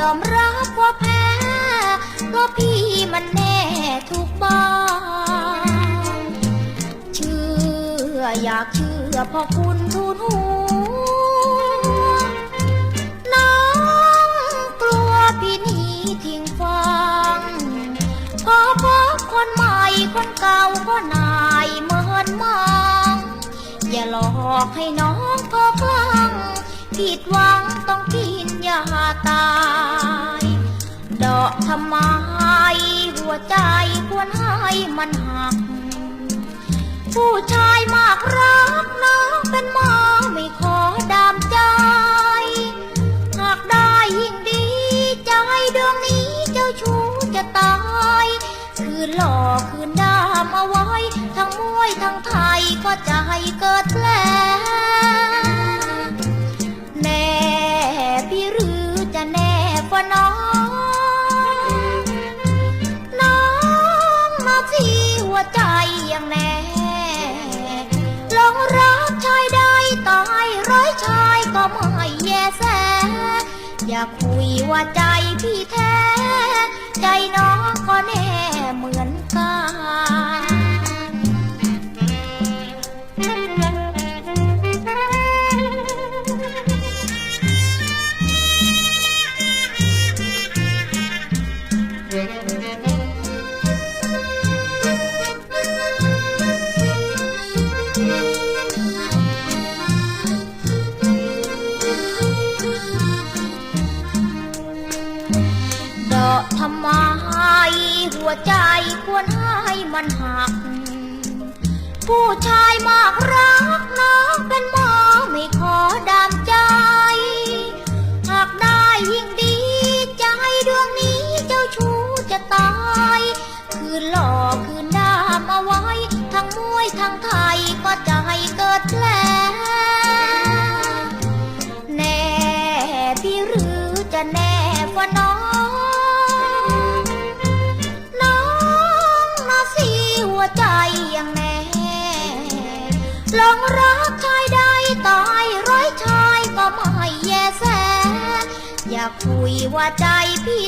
ยอมรับว่าแพ้เพราะพี่มันแน่ทุกบ้านเชื่ออยากเชื่อเพอคุณทูนหัว ทำไมหัวใจควรให้มันหัก ผู้ชายมากรักน้องเป็นหมอไม่ขอดามใจ หากได้ยิ่งดีใจดวงนี้เจ้าชู้จะตาย คืนหลอกคืนดามเอาไว้ ทั้งมวยทั้งไทยก็จะให้เกิดแผล ว่าใจพี่แท้ ใจน้องก็แน่เหมือน ใจควรให้มันหัก ผู้ชายมากรักน้องเป็นหมอไม่ขอดามใจ หากได้ยิ่งดีใจดวงนี้เจ้าชู้จะตาย คืนหลอกคืนดามเอาไว้ ทั้งมวยทั้งไทยก็จะให้เกิดแผล ลองรักชายใดตายร้อยชายก็ไม่แยแส อย่าคุยว่าใจพี่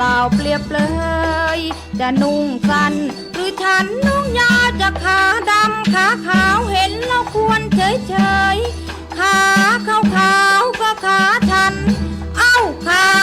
ล่าเปรียบเลยจะนุ่งสั้นหรือฉันนุ่งยาวจะขาดำขาขาวเห็นแล้วควรเฉยเฉยขาขาวขาวก็ขาฉัน เอ้าขา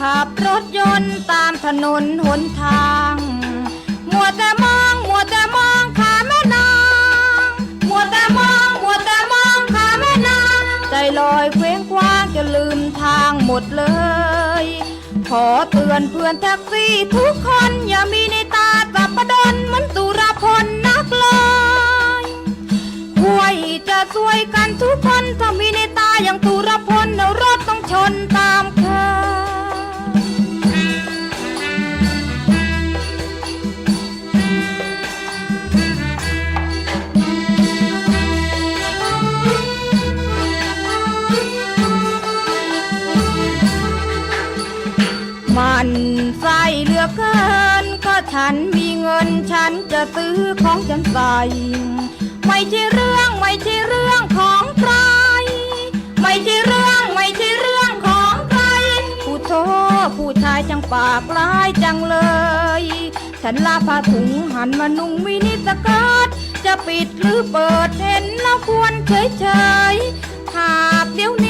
ขับรถยนต์ตามถนนหนทาง มัวแต่มองมัวแต่มองขาแม่นางมัวแต่มองมัวแต่มองขาแม่นางใจลอยเคว้งคว้างจะลืมทางหมดเลย ขอเตือนเพื่อนแท็กซี่ทุกคนอย่ามีในตาจับประดนเหมือนตุรพลนักเลยห่วยจะสวยกันทุกคนถ้ามีในตาอย่างตุร นฉันจะซื้อของฉันใส่ไม่ใช่เรื่องไม่ใช่เรื่องของใคร ไม่ใช่เรื่องไม่ใช่เรื่องของใครผู้โทผู้ชายจังปากร้ายจังเลย ฉันลาผ้าถุงหันมานุ่งมินิสเกิร์ตจะปิดหรือเปิดเห็นแล้วควรเฉยเฉยหากเดี๋ยวนี้